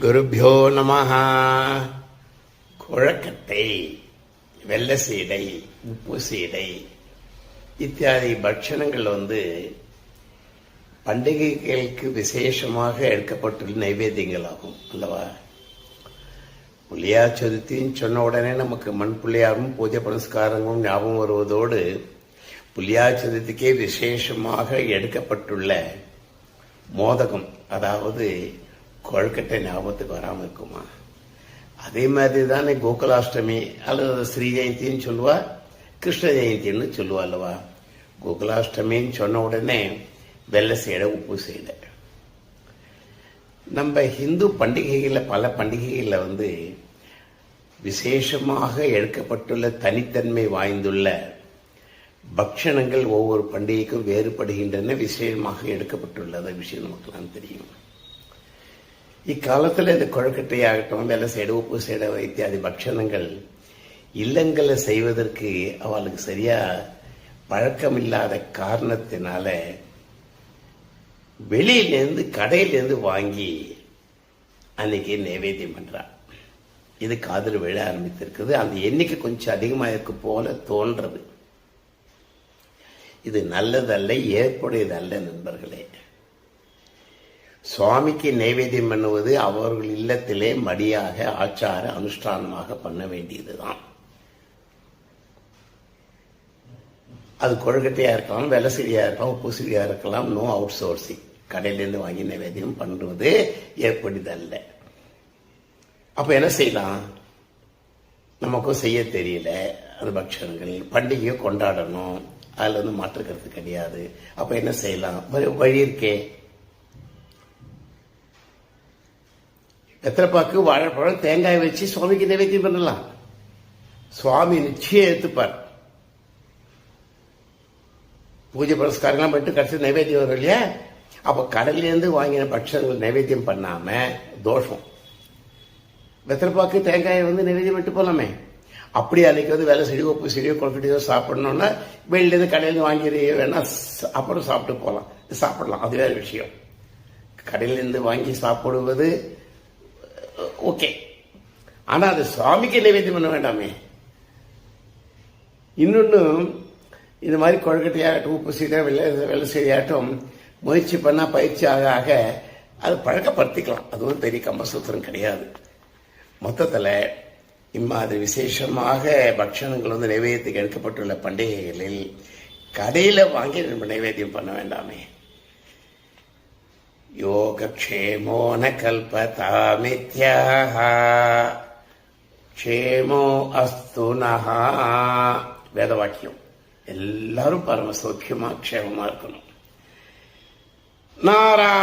குருபியோ நம குழக்கட்டை வெள்ளை சீடை உப்பு சீடை இத்தியாதி பட்சணங்கள் வந்து பண்டிகைகளுக்கு விசேஷமாக எடுக்கப்பட்டுள்ள நைவேத்தியங்கள் ஆகும் அல்லவா? புள்ளியார் சதுர்த்தின்னு சொன்ன உடனே நமக்கு மண் புள்ளியாரும் பூஜை புனஸ்காரங்களும் ஞாபகம் வருவதோடு புள்ளியார் சதுர்த்திக்கே விசேஷமாக எடுக்கப்பட்டுள்ள மோதகம் அதாவது கொழுக்கட்டை ஞாபகத்துக்கு வராமல் இருக்குமா? அதே மாதிரி தானே கோகுலாஷ்டமி அல்லது ஸ்ரீ ஜெயந்தின்னு சொல்லுவா கிருஷ்ண ஜெயந்தின்னு சொல்லுவா அல்லவா? கோகுலாஷ்டமின்னு சொன்ன உடனே வெள்ளை சேடை உப்பு சேடை. நம்ம ஹிந்து பண்டிகைகளில் பல பண்டிகைகளில் வந்து விசேஷமாக எடுக்கப்பட்டுள்ள தனித்தன்மை வாய்ந்துள்ள பக்ஷணங்கள் ஒவ்வொரு பண்டிகைக்கும் வேறுபடுகின்றன விசேஷமாக எடுக்கப்பட்டுள்ளது விஷயம் நமக்குலாம் தெரியும். இக்காலத்தில் இந்த கொழுக்கட்டையாகட்டும் வெள்ளை சேடு உப்பு சேடை இத்தியாதி பட்சணங்கள் இல்லங்களை செய்வதற்கு அவளுக்கு சரியா பழக்கமில்லாத காரணத்தினால வெளியிலேருந்து கடையிலேருந்து வாங்கி அன்னைக்கு நைவேத்தியம் பண்றா இது காதல் விழ ஆரம்பித்திருக்குது. அந்த எண்ணிக்கை கொஞ்சம் அதிகமாக இருக்கு போல தோன்றது. இது நல்லதல்ல ஏற்புடையதல்ல நண்பர்களே. சுவாமிக்கு நைவேத்தியம் பண்ணுவது அவர்கள் இல்லத்திலே மடியாக ஆச்சார அனுஷ்டானமாக பண்ண வேண்டியதுதான். அது கொழுக்கட்டையா இருக்கலாம் வெள்ளை சிறியா இருக்கலாம் உப்பு சிறியா இருக்கலாம் நோ அவுட் சோர்சிங் கடையிலேருந்து வாங்கி நைவேத்தியம் பண்ணுறது ஏற்படுதல்ல. அப்ப என்ன செய்யலாம்? நமக்கும் செய்ய தெரியல. அது பக்ஷங்கள் பண்டிகையை கொண்டாடணும். அதுல வந்து மாற்றுக்கிறது கிடையாது. அப்ப என்ன செய்யலாம்? வழி- வழி இருக்கே. வெத்தலைப்பாக்கு வாழைப்பழம் தேங்காய் வச்சு சுவாமிக்கு நைவேத்தியம் பண்ணலாம் சுவாமி நிச்சயம் ஏற்றுப்பார் பூஜை புரஸ்காரங்களாம் பண்ணிட்டு கடைசி நைவேத்தியம் வரும் இல்லையா அப்போ கடல்லேருந்து வாங்கின பட்சங்கள் நைவேத்தியம் பண்ணாம தோஷம் வெத்தலைப்பாக்கு தேங்காயை வந்து நைவேத்தியம் பண்ணிட்டு போலாமே அப்படி அன்னைக்கு வந்து வேலை செடி உப்பு செடியோ கொழுக்கட்டையோ சாப்பிடணும்னா வெளியிலேருந்து கடையிலேருந்து வாங்கி வேணா அப்புறம் சாப்பிட்டு போகலாம் சாப்பிடலாம் அது வேற விஷயம் கடையிலேருந்து வாங்கி சாப்பிடுவது ஓகே. ஆனால் அது சுவாமிக்கு நைவேத்தியம் பண்ண வேண்டாமே. இன்னொன்று இந்த மாதிரி கொழுக்கட்டையாகட்டும் உப்பு சீடை வெள்ளை வெள்ளை செய்தியாகட்டும் முயற்சி பண்ணால் பயிற்சி ஆக ஆக அது பழக்கப்படுத்திக்கலாம். அதுவும் பெரிய கம்பசூத்திரம் கிடையாது. மொத்தத்தில் இம்மாதிரி விசேஷமாக பக்ஷணங்கள் வந்து நைவேத்தியத்துக்கு எடுக்கப்பட்டுள்ள பண்டிகைகளில் கடையில் வாங்கி நம்ம நைவேத்தியம் பண்ண வேண்டாமே. యోగక్షేమో न క్షేమో అస్తు వేదవాక్యం. ఎల్లరూ పరమ సౌఖ్యమా నారా